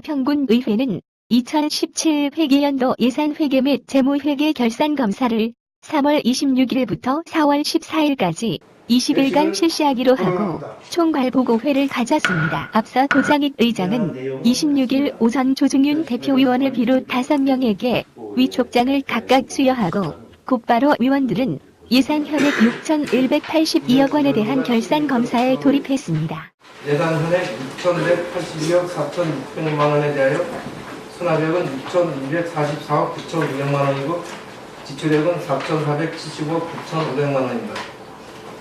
평군 의회는 2017 회계연도 예산회계 및 재무회계 결산검사를 3월 26일부터 4월 14일까지 20일간 실시하기로 하고 총괄보고회를 가졌습니다. 앞서 도장익 의장은 26일 오전 조중윤 대표위원을 비롯 5명에게 위촉장을 각각 수여하고 곧바로 위원들은 예산 현액 6,182억 원에 대한 결산 검사에 돌입했습니다. 예산 현액 6,182억 4,600만 원에 대하여 수납액은 6,244억 9,200만 원이고 지출액은 4,475억 9,500만 원입니다.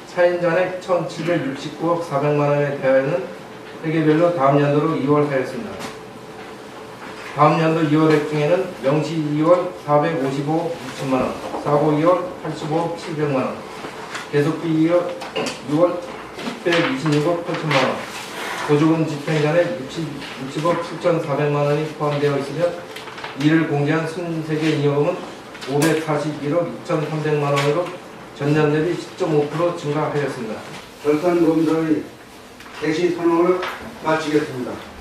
차인잔액 1,769억 400만 원에 대하여는 회계별로 다음 연도로 2월 하였습니다. 다음 연도 2월액 중에는 명시 2월 455억 6천만 원, 사고 2월 85억 700만 원, 계속비 2월 6월 126억 8천만 원, 보조금 집행잔액 60, 60억 7,400만 원이 포함되어 있으며 이를 공개한 순세계 잉여금은 541억 6,300만 원으로 전년 대비 10.5% 증가하였습니다. 결산 검사의 개시 선언을 마치겠습니다.